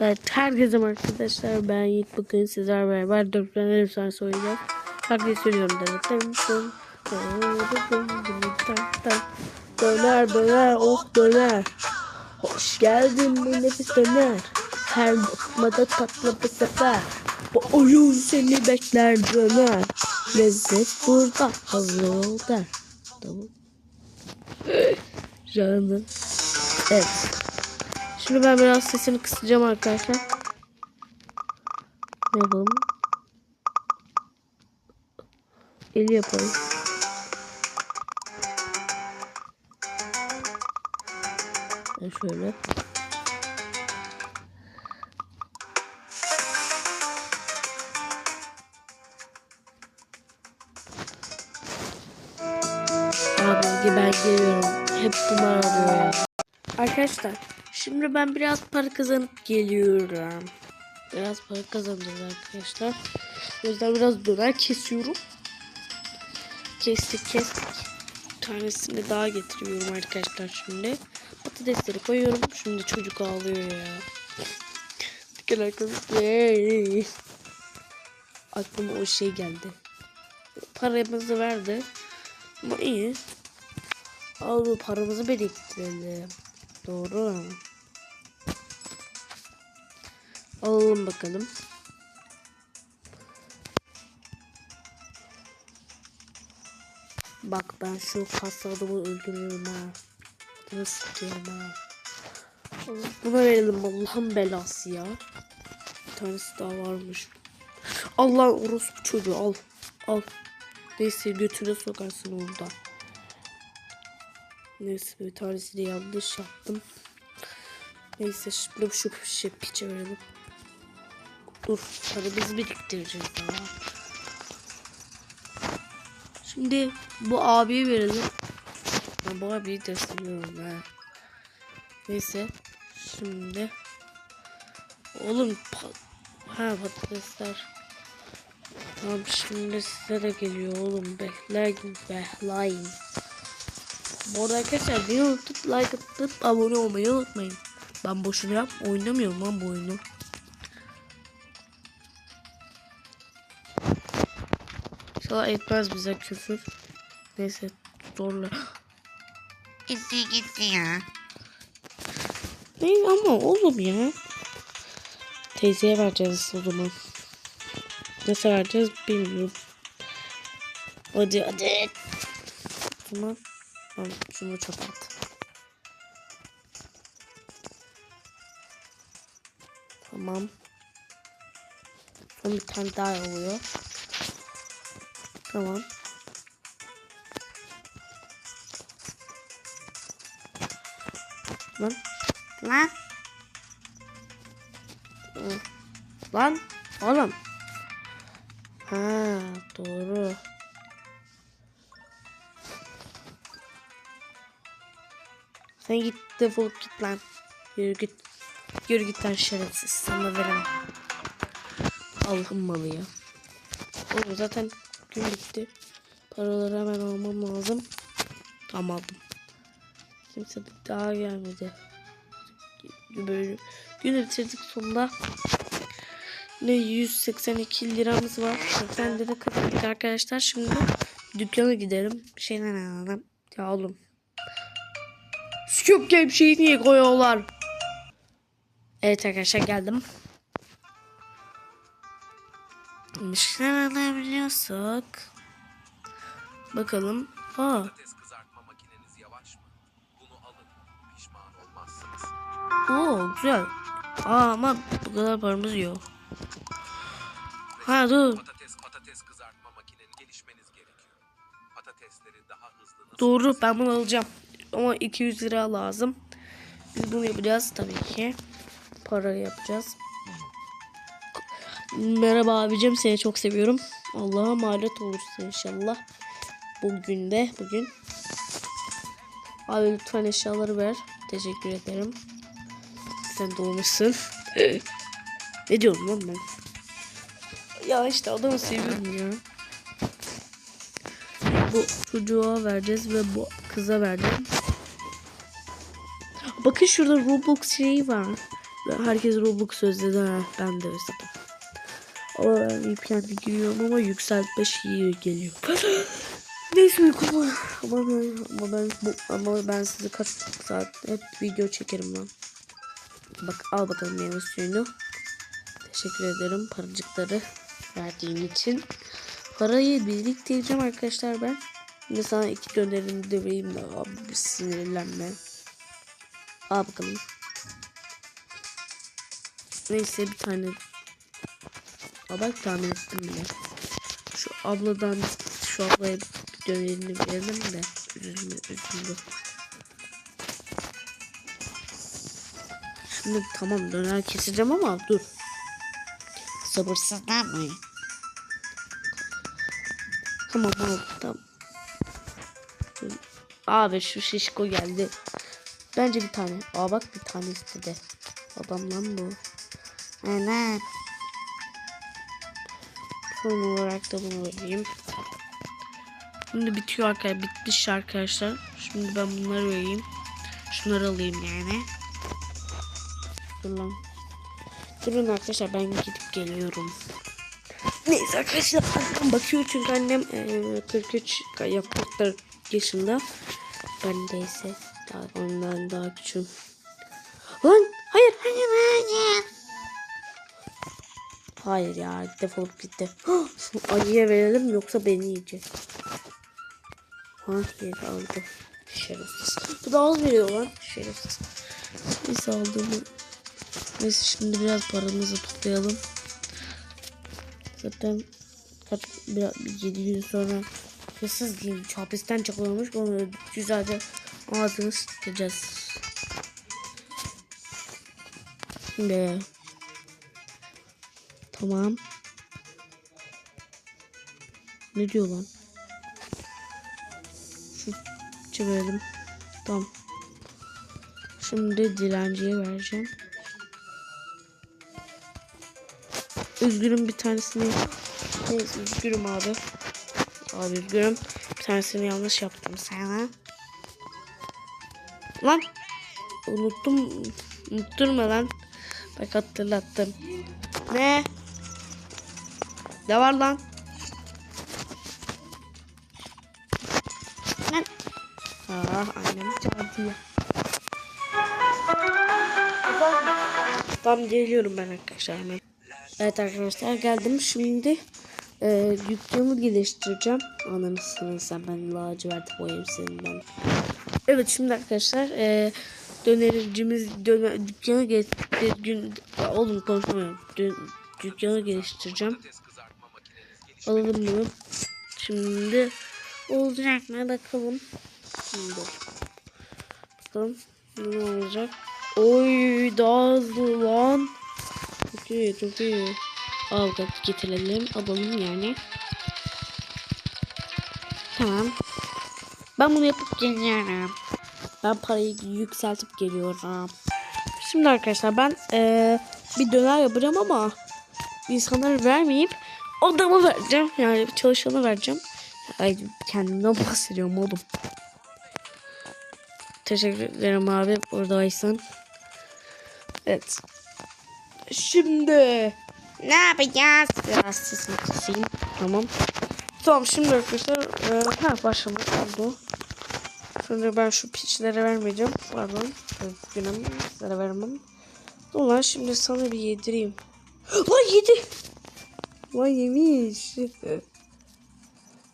Evet herkese arkadaşlar ben Yiğit bugün sizlerle beraber 4 tane efsane oynayacağız. Şarkıyı söylüyorum da. Döner döner oh döner. Hoş geldin bu nefis döner. Her lokmada tatlı bir sefer. Bu oyun seni bekler döner. Lezzet burada hazır ol der. Tamam. Canım. Evet. Şimdi ben biraz sesini kısacağım arkadaşlar. Ne yapalım? 50 yapalım. Ben şöyle. Abi ben geliyorum. Hep bunlar arıyor ya. Arkadaşlar şimdi ben biraz para kazanıp geliyorum. Biraz para kazanacağız arkadaşlar. O yüzden biraz döner kesiyorum. Kestik kestik. Bir tanesini daha getiriyorum arkadaşlar şimdi. Patatesleri koyuyorum. Şimdi çocuk ağlıyor ya. Dikkat arkadaşlar. Aklıma o şey geldi. Paramızı verdi. Ama iyi. Al bu paramızı biriktirelim. Doğru. Alalım bakalım. Bak ben şu kaslı adamı öldürüyorum ha. Nasıl sikeyim ha. Buna verelim Allah'ın belası ya. Bir tanesi daha varmış. Allah orospu çocuğu al. Al. Neyse götüne sokarsın orada. Neyse bir tanesi de yanlış yaptım. Neyse şimdi şu şey piçe verelim. Dur paramızı biriktireceğiz daha. Şimdi bu abiye verelim. Ben bu abiyi destekliyorum ha. Neyse. Şimdi. Oğlum pa ha patatesler. Tamam şimdi size de geliyor oğlum. Bekleyin bekleyin. Bu arada arkadaşlar beni unutup like atıp abone olmayı unutmayın. Ben boşuna yap oynamıyorum lan bu oyunu. İnşallah etmez bize küfür. Neyse zorla. Gitti gitti ya. Ne ama oğlum ya. Teyzeye vereceğiz o zaman. Nasıl vereceğiz bilmiyorum. Hadi hadi. Tamam. Tamam şunu çok at. Tamam. Son bir tane daha oluyor. Tamam. Lan. Lan Lan oğlum. Ha doğru. Sen git defolup git lan. Yürü git. Yürü git lan şerefsiz. Sana veremem. Allah'ın malı ya. Oğlum zaten gün bitti. Paraları hemen almam lazım. Tamam aldım. Kimse daha gelmedi. Böyle günü bitirdik sonunda. Ne 182 liramız var. 80 lira kazandık arkadaşlar. Şimdi dükkana gidelim. Bir şeyler alalım. Ya oğlum. Scoop Game şeyi niye koyuyorlar? Evet arkadaşlar geldim. Bunu alın. Pişman olmazsınız. Oo güzel. Aa ama bu kadar paramız yok. Ha dur. Patates patates kızartma makineni gelişmeniz gerekiyor. Patatesleri daha hızlı nasıl Doğru ben bunu alacağım. Ama 200 lira lazım. Biz bunu yapacağız tabii ki. Para yapacağız. Merhaba abicim seni çok seviyorum. Allah'a emanet olursun inşallah. Bugün de bugün. Abi lütfen eşyaları ver. Teşekkür ederim. Sen doğmuşsun. ne diyorum lan ben? Ya işte adamı seviyorum ya. Bu çocuğa vereceğiz ve bu kıza vereceğim. Bakın şurada Roblox şeyi var. Herkes Roblox özledi ha. Ben de özledim. Ben VPN'de giriyorum ama yükseltme şeyi geliyor. Neyse uykum var. Ama ama ben, bu, ama ben size kaç saat hep video çekerim lan. Bak al bakalım meyve suyunu. Teşekkür ederim paracıkları verdiğin için. Parayı biriktireceğim arkadaşlar ben. Şimdi sana iki dönerim de vereyim de abi sinirlenme. Al bakalım. Neyse bir tane. Bak tahmin ettim bile. Şu abladan şu ablaya dönerini verelim de. Üzülme üzüldü. Şimdi tamam döner keseceğim ama dur. Sabırsızlanmayın. Tamam al tamam. Abi şu şişko geldi. Bence bir tane. Aa bak bir tane istedi. Adam lan bu. Ana. Son olarak da bunu vereyim. Şimdi bitiyor arkadaşlar. Bitmiş arkadaşlar. Şimdi ben bunları vereyim. Şunları alayım yani. Dur lan. Durun arkadaşlar ben gidip geliyorum. Neyse arkadaşlar annem bakıyor çünkü annem eee, 43 yapmakta yaşında. Ben de ise daha ondan daha küçüğüm. Lan hayır hayır hayır. Hayır ya defolup gitti. Şu ayıya verelim yoksa beni yiyecek. Hayır aldı. Şerefsiz. Bu da az veriyor lan. Şerefsiz. Neyse aldığımı. Neyse şimdi biraz paramızı toplayalım. Zaten kaç biraz, bir 7 gün sonra hırsız diyeyim hapisten çıkıyormuş. Onu güzelce ağzını sıkacağız. Şimdi Tamam. Ne diyor lan? Şu çevirelim. Tamam. Şimdi dilenciye vereceğim. Üzgünüm bir tanesini. Neyse üzgünüm abi. Abi üzgünüm. Bir tanesini yanlış yaptım sana. Lan. Unuttum. Unutturma lan. Bak hatırlattım. Ne? Ne var lan? Lan. Ah annem çağırdı ya. Tamam geliyorum ben arkadaşlar hemen. Evet arkadaşlar geldim şimdi e, dükkanı geliştireceğim. Anlamışsınız sen ben lacivert boyayım senin ben. Evet şimdi arkadaşlar e, dönercimiz döner, dükkanı geliştir gün oğlum konuşamıyorum. Dün, dükkanı geliştireceğim. Patates kızartma makineniz gelişmeniz Alalım bunu. Şimdi olacak mı bakalım. Şimdi. Bakalım ne olacak. Oy daha hızlı lan. Çok iyi çok iyi. Al kat getirelim alalım yani. Tamam. Ben bunu yapıp geliyorum. Ben parayı yükseltip geliyorum. Şimdi arkadaşlar ben eee, bir döner yapacağım ama insanlara vermeyip adamı vereceğim. Yani çalışanı vereceğim. Ay kendimden bahsediyorum oğlum. Teşekkür ederim abi buradaysan. Evet. Şimdi Ne yapacağız? biraz sesini kısayım. Tamam. Tamam şimdi arkadaşlar e, ha başlamak oldu. Şimdi ben şu piçlere vermeyeceğim. Pardon. Üzgünüm. Sizlere vermem. Dur lan şimdi sana bir yedireyim. Lan yedi. Lan yemiş.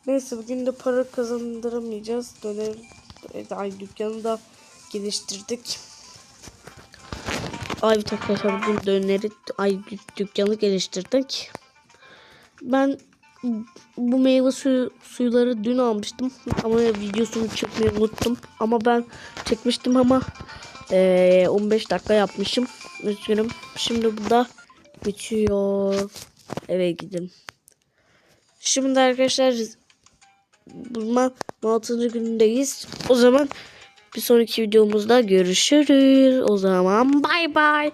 Neyse bugün de para kazandıramayacağız. Döner e, ay dükkanı da geliştirdik. Ay arkadaşlar bu döneri ay dük- dükkanı geliştirdik. Ben bu meyve suyu suyuları dün almıştım ama videosunu çekmeyi unuttum. Ama ben çekmiştim ama eee, 15 dakika yapmışım. Üzgünüm. Şimdi bu da bitiyor. Eve gidin. Şimdi arkadaşlar bulma 6. günündeyiz. O zaman bir sonraki videomuzda görüşürüz. O zaman bay bay.